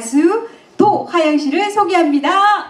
가수 도하영 씨를 소개합니다.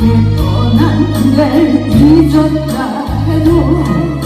떠난 날 잊었다 해도